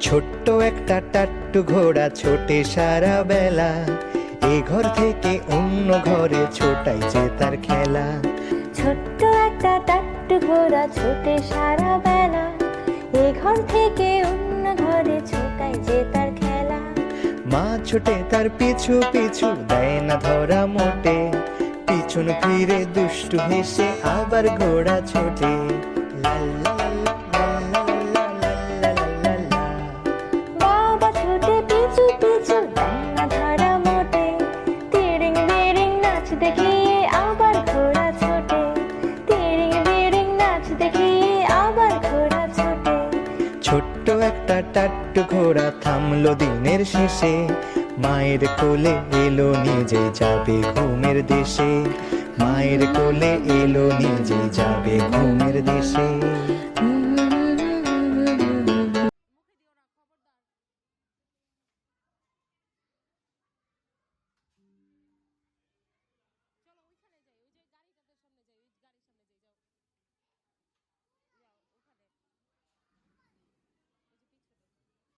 ছোট্ট একটা টাট্টু ঘোড়া ছোটে সারা বেলা। এ ঘর থেকে অন্য ঘরে ছোটাই যে তার খেলা। ছোট্ট একটা টাট্টু ঘোড়া ছোটে সারা বেলা। এ ঘর থেকে অন্য ঘরে ছোটাই যে তার খেলা। মা ছোটে তার পিছু পিছু দেয় না ধরা মোটে। পিছন ফিরে দুষ্টু হেসে আবার ঘোড়া ছোটে। লা বিরিং আবার ঘোড়া ছোটে। তিরিং বিরিং নাচ দেখিয়ে আবার ঘোড়া ছোটে। ছোট্ট একটা টাট্টু ঘোড়া থামলো দিনের শেষে। মায়ের কোলে এলো নিজে যাবে ঘুমের দেশে। মায়ের কোলে এলো নিজে যাবে ঘুমের দেশে।